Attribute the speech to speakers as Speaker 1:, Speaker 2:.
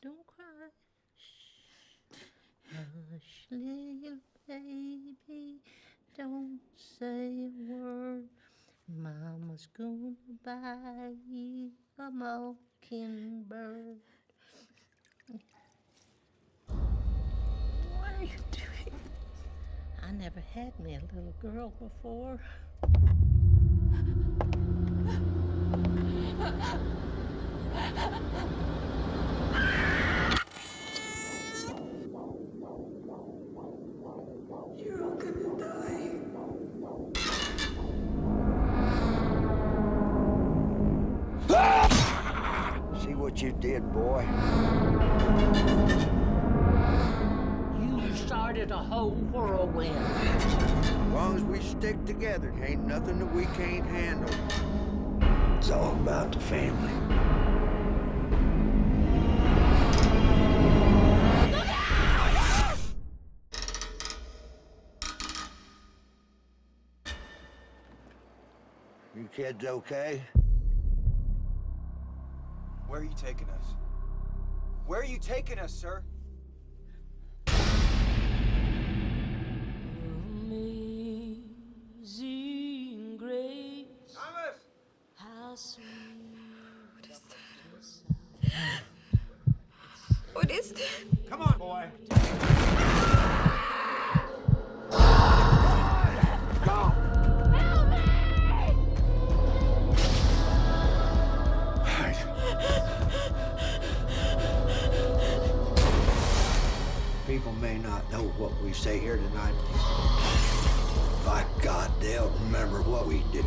Speaker 1: Don't cry. Shh. Hush, little baby. Don't say a word. Mama's gonna buy you a mockingbird. What are you doing? I never had me a little girl before.
Speaker 2: See what you did, boy.
Speaker 1: You started a whole whirlwind.
Speaker 2: As long as we stick together, ain't nothing that we can't handle. It's all about the family. You kids okay?
Speaker 3: Where are you taking us? Where are you taking us, sir?
Speaker 4: Amazing grace,
Speaker 3: Thomas!
Speaker 4: how sweet
Speaker 5: What is that?
Speaker 3: Come on, boy.
Speaker 2: People may not know what we say here tonight. By God, they'll remember what we did.